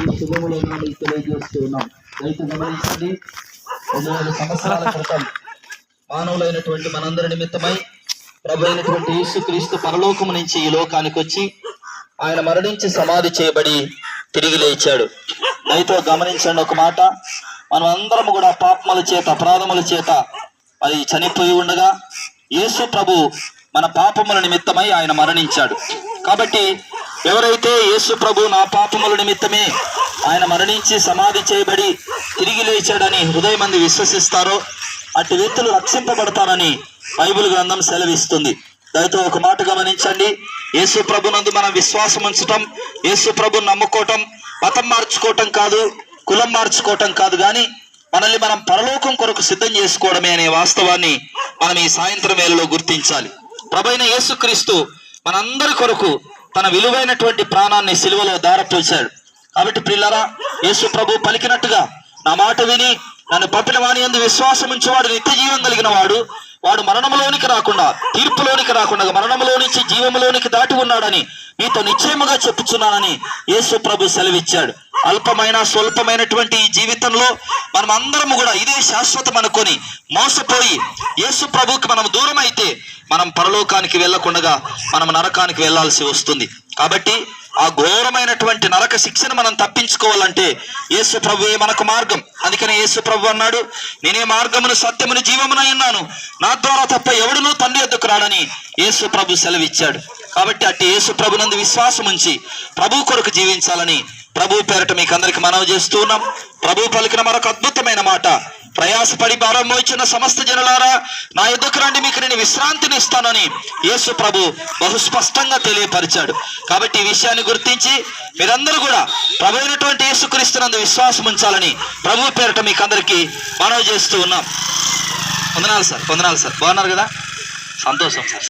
ఈ శుభములను మీకు తెలియజేస్తూ ఉన్నాం. రైతు గమనించండి. రెండు వేల సంవత్సరాల క్రితం మానవులైనటువంటి మనందరి నిమిత్తమై ప్రభు అయినటువంటి యేసుక్రీస్తు పరలోకము నుంచి ఈ లోకానికి వచ్చి ఆయన మరణించి సమాధి చేయబడి తిరిగి లేచాడు. అయితే గమనించండి ఒక మాట. మనం అందరం కూడా పాపముల చేత అపరాధముల చేత అది చనిపోయి ఉండగా యేసు ప్రభు మన పాపముల నిమిత్తమై ఆయన మరణించాడు. కాబట్టి ఎవరైతే యేసు ప్రభు నా పాపముల నిమిత్తమే ఆయన మరణించి సమాధి చేయబడి తిరిగి లేచాడని హృదయమంది విశ్వసిస్తారో అటు వ్యక్తులు రక్షింపబడతారని బైబిల్ గ్రంథం సెలవిస్తుంది. దయతో ఒక మాట గమనించండి. యేసు ప్రభునందు మనం విశ్వాసం ఉంచటం యేసు ప్రభు నమ్ముకోవటం మతం మార్చుకోవటం కాదు కులం మార్చుకోవటం కాదు కానీ మనల్ని మనం పరలోకం కొరకు సిద్ధం చేసుకోవడమే అనే వాస్తవాన్ని మనం ఈ సాయంత్రం వేళలో గుర్తించాలి. ప్రభైన యేసుక్రీస్తు మనందరి కొరకు తన విలువైనటువంటి ప్రాణాన్ని సిలువలో దారపోశాడు కాబట్టి పిల్లరా యేసు ప్రభు పలికినట్టుగా నా మాట విని నన్ను పంపిన వాని ఎందు విశ్వాసం ఉంచేవాడు నిత్య జీవం కలిగిన వాడు వాడు మరణంలోనికి రాకుండా తీర్పులోనికి రాకుండా మరణంలో నుంచి జీవంలోనికి దాటి ఉన్నాడని మీతో నిశ్చయముగా చెప్పుచున్నానని యేసు ప్రభు సెలవిచ్చాడు. అల్పమైన స్వల్పమైనటువంటి ఈ జీవితంలో మనం అందరం కూడా ఇదే శాశ్వతం అనుకొని మోసపోయి యేసు ప్రభుకి మనం దూరం అయితే మనం పరలోకానికి వెళ్ళకుండా మనం నరకానికి వెళ్ళాల్సి వస్తుంది. కాబట్టి ఆ ఘోరమైనటువంటి నరక శిక్షను మనం తప్పించుకోవాలంటే యేసు ప్రభువే మనకు మార్గం. అందుకనే యేసు ప్రభు అన్నాడు నేనే మార్గమును సత్యమును జీవమునై ఉన్నాను. నా ద్వారా తప్ప ఎవడునూ తండ్రి ఎద్దుకు రాడని యేసు ప్రభు సెలవిచ్చాడు. కాబట్టి అట్టి యేసు ప్రభునందు విశ్వాసం ఉంచి ప్రభు కొరకు జీవించాలని ప్రభు పేరట మీకు అందరికి మనవి చేస్తూ ఉన్నాం. ప్రభు పలికిన మరొక అద్భుతమైన మాట. ప్రయాసపడి భారం మోచిన సమస్త జనులారా నా ఎదుకు రండి మీకు నేను విశ్రాంతిని ఇస్తానని యేసు ప్రభు బహుస్పష్టంగా తెలియపరిచాడు. కాబట్టి ఈ విషయాన్ని గుర్తించి మీరందరూ కూడా ప్రభు అయినటువంటి యేసుక్రీస్తునందు విశ్వాసం ఉంచాలని ప్రభు పేరట మీకు అందరికీ మనవి చేస్తూ ఉన్నాం. వందనాలు సార్ వందనాలు సార్. బాగున్నారు కదా? సంతోషం సార్.